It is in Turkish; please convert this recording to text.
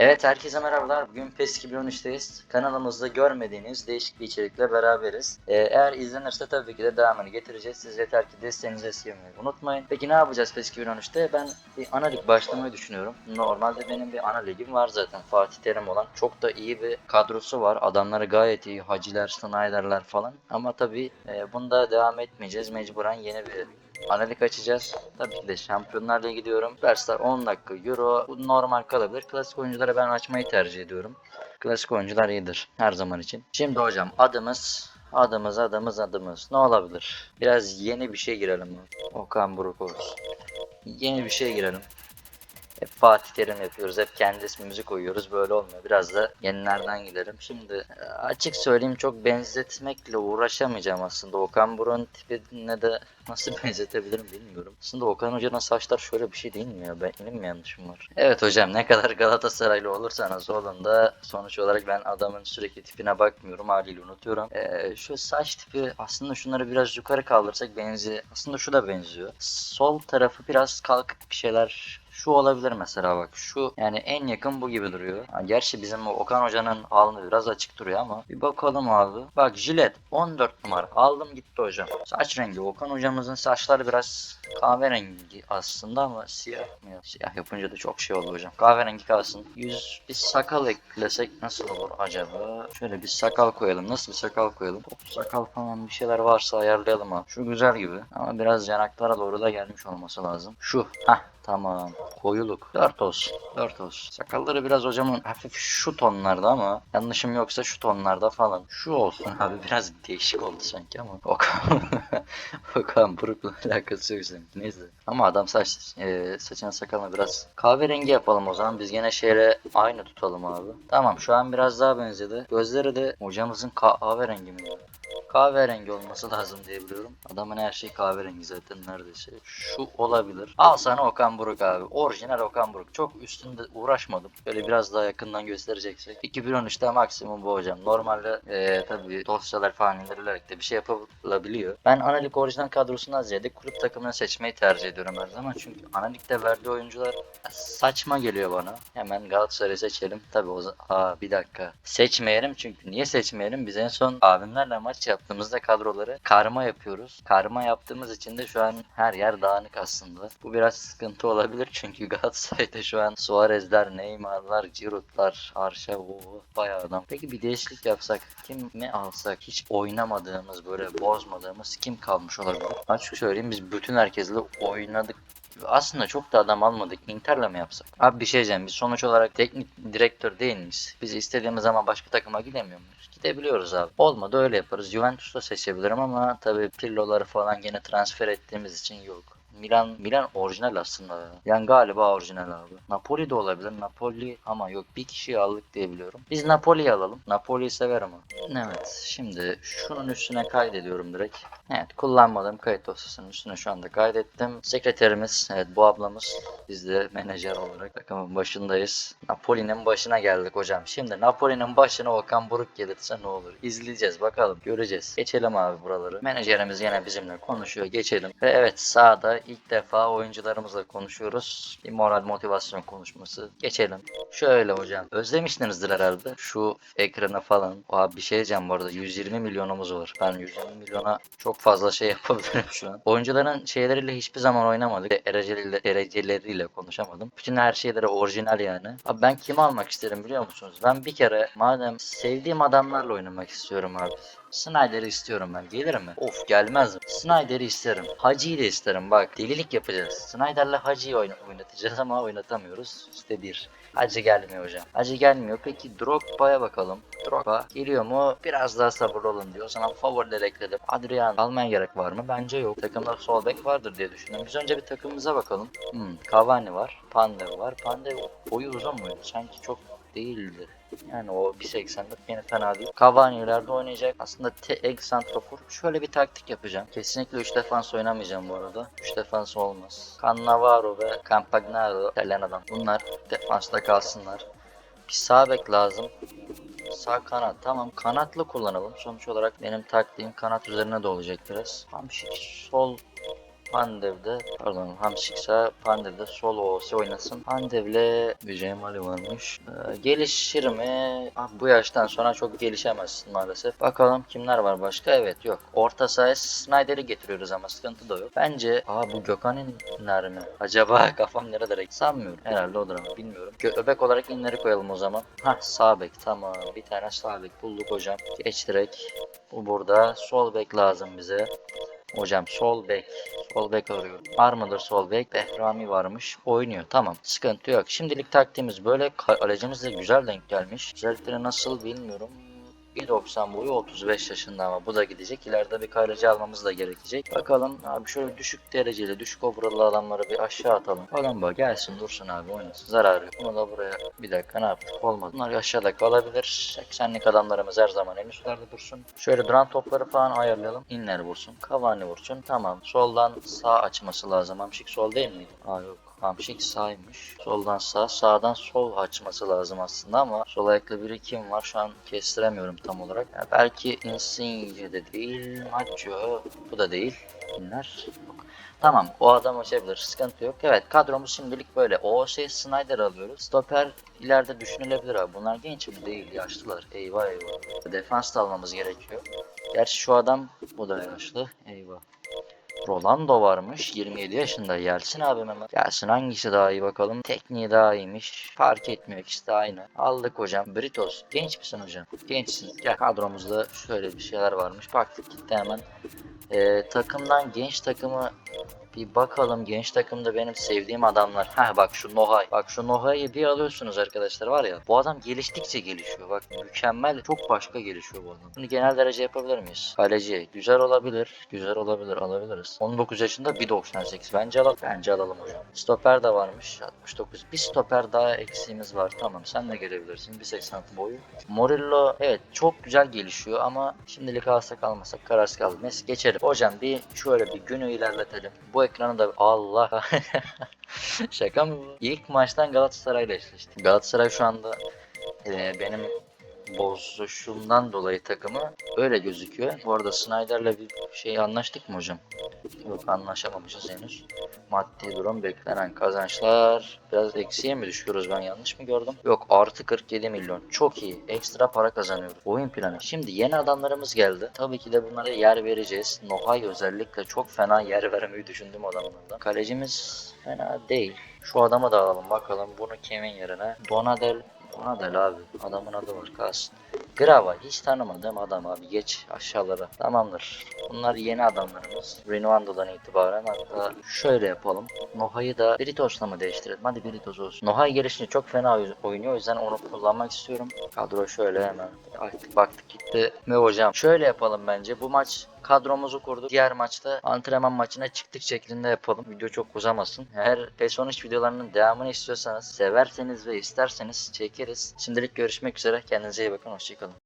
Evet herkese merhabalar. Bugün PES 2013'teyiz. Kanalımızda görmediğiniz değişik bir içerikle beraberiz. Ee, eğer izlenirse tabii ki de devamını getireceğiz. Siz yeter ki desteğinizi esirgemeyi unutmayın. Peki ne yapacağız PES 2013'te? Ben bir ana lig başlamayı düşünüyorum. Normalde benim bir ana ligim var zaten. Fatih Terim olan. Çok da iyi bir kadrosu var. Adamları gayet iyi. Haciler, Snyder'ler falan. Ama tabii e, bunda devam etmeyeceğiz. Mecburen yeni bir Analik açacağız. Tabii ki de Şampiyonlar Ligi gidiyorum. Dersler 10 dakika Euro. Bu normal kalabilir. Klasik oyunculara ben açmayı tercih ediyorum. Klasik oyuncular iyidir her zaman için. Şimdi hocam adımız adımız adımız adımız ne olabilir? Biraz yeni bir şey girelim. Okan Buruk olsun. Yeni bir şey girelim. Hep Fatih Terim yapıyoruz. Hep kendi ismimizi koyuyoruz. Böyle olmuyor. Biraz da yenilerden gidelim. Şimdi e, açık söyleyeyim çok benzetmekle uğraşamayacağım aslında. Okan Buruk'un tipine de nasıl benzetebilirim bilmiyorum. Aslında Okan Hoca'nın saçlar şöyle bir şey değil mi ya? Benim mi yanlışım var? Evet hocam ne kadar Galatasaraylı olursanız olun da sonuç olarak ben adamın sürekli tipine bakmıyorum. Haliyle unutuyorum. Ee, şu saç tipi aslında şunları biraz yukarı kaldırsak benziyor. Aslında şu da benziyor. Sol tarafı biraz kalkık bir şeyler şu olabilir mesela bak şu yani en yakın bu gibi duruyor. Ha, gerçi bizim Okan Hoca'nın alnı biraz açık duruyor ama bir bakalım abi. Bak jilet 14 numara aldım gitti hocam. Saç rengi Okan hocamızın saçları biraz kahverengi aslında ama siyah mı? ya? Siyah yapınca da çok şey oldu hocam. Kahverengi kalsın. Yüz bir sakal eklesek nasıl olur acaba? Şöyle bir sakal koyalım. Nasıl bir sakal koyalım? Top sakal falan bir şeyler varsa ayarlayalım ha. Şu güzel gibi. Ama biraz yanaklara doğru da gelmiş olması lazım. Şu. Hah Tamam. Koyuluk. 4 olsun. 4 olsun. Sakalları biraz hocamın hafif şu tonlarda ama yanlışım yoksa şu tonlarda falan. Şu olsun abi biraz değişik oldu sanki ama. Okan. Okan Buruk'la alakası yok sanki. Neyse. Ama adam saç e, saçına sakalına biraz kahverengi yapalım o zaman. Biz gene şeyle aynı tutalım abi. Tamam şu an biraz daha benzedi. Gözleri de hocamızın kahverengi mi? Kahverengi olması lazım diye biliyorum. Adamın her şeyi kahverengi zaten neredeyse. Şu olabilir. Al sana Okan Buruk abi. Orijinal Okan Buruk. Çok üstünde uğraşmadım. Böyle biraz daha yakından göstereceksek. 2013'te maksimum bu hocam. Normalde e, tabii dosyalar falan indirilerek de bir şey yapılabiliyor. Ben analik orijinal kadrosundan ziyade kulüp takımını seçmeyi tercih ediyorum her zaman. Çünkü analinkte verdiği oyuncular saçma geliyor bana. Hemen Galatasaray'ı seçelim. Tabii o zaman... Aa bir dakika. Seçmeyelim çünkü niye seçmeyelim? Biz en son abimlerle maç yaptığımızda kadroları karma yapıyoruz. Karma yaptığımız için de şu an her yer dağınık aslında. Bu biraz sıkıntı olabilir çünkü Galatasaray'da şu an Suarez'ler, Neymar'lar, Giroud'lar, Arşa, o bayağı adam. Peki bir değişiklik yapsak kim mi alsak? Hiç oynamadığımız böyle bozmadığımız kim kalmış olabilir? Açık söyleyeyim biz bütün herkesle oynadık aslında çok da adam almadık. Inter'le mi yapsak? Abi bir şey diyeceğim. Biz sonuç olarak teknik direktör değil miyiz? Biz istediğimiz zaman başka takıma gidemiyor muyuz? Gidebiliyoruz abi. Olmadı öyle yaparız. Juventus'ta seçebilirim ama tabii Pirlo'ları falan gene transfer ettiğimiz için yok. Milan Milan orijinal aslında. ya. Yani galiba orijinal abi. Napoli de olabilir. Napoli ama yok bir kişiyi aldık diye biliyorum. Biz Napoli'yi alalım. Napoli'yi severim ama. Evet. Şimdi şunun üstüne kaydediyorum direkt. Evet kullanmadığım kayıt dosyasının üstüne şu anda kaydettim. Sekreterimiz evet bu ablamız. Biz de menajer olarak takımın başındayız. Napoli'nin başına geldik hocam. Şimdi Napoli'nin başına Okan Buruk gelirse ne olur? İzleyeceğiz bakalım. Göreceğiz. Geçelim abi buraları. Menajerimiz yine bizimle konuşuyor. Geçelim. Ve evet sağda ilk defa oyuncularımızla konuşuyoruz. Bir moral motivasyon konuşması. Geçelim. Şöyle hocam. Özlemişsinizdir herhalde. Şu ekrana falan. Abi bir şey diyeceğim bu arada. 120 milyonumuz var. Ben 120 milyona çok fazla şey yapabilirim şu an. Oyuncuların şeyleriyle hiçbir zaman oynamadık. Dereceleriyle, dereceleriyle konuşamadım. Bütün her şeyleri orijinal yani. Abi ben kimi almak isterim biliyor musunuz? Ben bir kere madem sevdiğim adamlarla oynamak istiyorum abi. Snyder'i istiyorum ben. Gelir mi? Of gelmez mi? Snyder'i isterim. Hacı'yı da isterim. Bak delilik yapacağız. Snyder'la Hacı'yı oyna- oynatacağız ama oynatamıyoruz. İşte bir. Hacı gelmiyor hocam. Hacı gelmiyor. Peki Drogba'ya bakalım. Drogba geliyor mu? Biraz daha sabırlı olun diyor. Sana favorileri ekledim. Adrian almaya gerek var mı? Bence yok. Takımda sol bek vardır diye düşünüyorum. Biz önce bir takımımıza bakalım. Hmm, Cavani var. Pandev var. Pandev boyu uzun muydu? Sanki çok değildi. Yani o 1.80'lık yine fena değil. Cavani ileride oynayacak. Aslında tek santrafor. Şöyle bir taktik yapacağım. Kesinlikle 3 defans oynamayacağım bu arada. 3 defans olmaz. Cannavaro ve Campagnaro İtalyana'dan. Bunlar defansta kalsınlar. Bir sağ bek lazım. Sağ kanat. Tamam kanatlı kullanalım. Sonuç olarak benim taktiğim kanat üzerine de olacak biraz. Tam şey, sol Pandev'de pardon Hamsiksa Pandev'de solo OS oynasın. Pandev'le Mücem Ali varmış. Ee, gelişir mi? Ah, bu yaştan sonra çok gelişemezsin maalesef. Bakalım kimler var başka? Evet yok. Orta sahaya Snyder'i getiriyoruz ama sıkıntı da yok. Bence aa bu Gökhan'ın inler mi? Acaba kafam nerede? Sanmıyorum. Herhalde odur ama bilmiyorum. Göbek olarak inleri koyalım o zaman. Hah sağ bek tamam. Bir tane sağ bek bulduk hocam. Geç direkt. Bu burada. Sol bek lazım bize. Hocam sol bek. Sol bek arıyorum. Var mıdır sol bek? Behrami varmış. Oynuyor. Tamam. Sıkıntı yok. Şimdilik taktiğimiz böyle. Kalecimiz de güzel denk gelmiş. Özellikleri nasıl bilmiyorum. 1.90 boyu 35 yaşında ama bu da gidecek. İleride bir kaleci almamız da gerekecek. Bakalım abi şöyle düşük dereceli, düşük overall'lı adamları bir aşağı atalım. Colombo gelsin dursun abi oynasın. Zararı yok. Bunu da buraya bir dakika ne yaptık? Olmadı. Bunlar aşağıda kalabilir. 80'lik adamlarımız her zaman en üstlerde dursun. Şöyle duran topları falan ayarlayalım. İnler vursun. Cavani vursun. Tamam. Soldan sağ açması lazım. Amşik sol değil miydi? Aa yok. Hamşik sağymış. Soldan sağ, sağdan sol açması lazım aslında ama sol ayaklı biri kim var şu an kestiremiyorum tam olarak. Ya belki Insigne de değil, Maggio bu da değil. Kimler? Tamam o adam açabilir sıkıntı yok. Evet kadromuz şimdilik böyle. O şey Snyder alıyoruz. Stoper ileride düşünülebilir abi. Bunlar genç mi değil yaşlılar. Eyvah eyvah. Defans da almamız gerekiyor. Gerçi şu adam bu da yaşlı. Eyvah. Rolando varmış. 27 yaşında. Gelsin abim hemen. Gelsin hangisi daha iyi bakalım. Tekniği daha iyiymiş. Fark etmiyor ikisi de aynı. Aldık hocam. Britos. Genç misin hocam? Gençsin. Gel kadromuzda şöyle bir şeyler varmış. Baktık gitti hemen. Ee, takımdan genç takımı bir bakalım genç takımda benim sevdiğim adamlar. Ha bak şu Nohay. Bak şu Nohay'ı bir alıyorsunuz arkadaşlar var ya. Bu adam geliştikçe gelişiyor. Bak mükemmel. Çok başka gelişiyor bu adam. Bunu genel derece yapabilir miyiz? Kaleci. Güzel olabilir. Güzel olabilir. Alabiliriz. 19 yaşında 1.98. Bence alalım. Bence alalım hocam. Stoper de varmış. 69. Bir stoper daha eksiğimiz var. Tamam sen de gelebilirsin. 1.86 boyu. Morillo evet çok güzel gelişiyor ama şimdilik alsak almasak kararsız kaldı. Neyse geçelim. Hocam bir şöyle bir günü ilerletelim. Bu ekranı da Allah Şaka mı bu? İlk maçtan Galatasaray'la eşleştik. Galatasaray şu anda e, benim bozuşumdan dolayı takımı öyle gözüküyor. Bu arada Snyder'le bir şey anlaştık mı hocam? Yok anlaşamamışız henüz. Maddi durum beklenen kazançlar. Biraz eksiye mi düşüyoruz ben yanlış mı gördüm? Yok artı 47 milyon. Çok iyi. Ekstra para kazanıyoruz. Oyun planı. Şimdi yeni adamlarımız geldi. Tabii ki de bunlara yer vereceğiz. Nohay özellikle çok fena yer vermeyi düşündüm adamlardan. Kalecimiz fena değil. Şu adamı da alalım bakalım. Bunu kimin yerine? Donadel Donadel abi. Adamın adı var kalsın. Grava hiç tanımadığım adam abi geç aşağılara. Tamamdır. Bunlar yeni adamlarımız. Renovando'dan itibaren hatta şöyle yapalım. Noha'yı da Britos'la mı değiştirelim? Hadi Britos olsun. Nohay gelişince çok fena oy- oynuyor o yüzden onu kullanmak istiyorum. Kadro şöyle hemen. Baktık baktık gitti. Ne hocam? Şöyle yapalım bence. Bu maç kadromuzu kurduk. Diğer maçta antrenman maçına çıktık şeklinde yapalım. Video çok uzamasın. Eğer PES 13 videolarının devamını istiyorsanız, severseniz ve isterseniz çekeriz. Şimdilik görüşmek üzere. Kendinize iyi bakın. Hoşçakalın.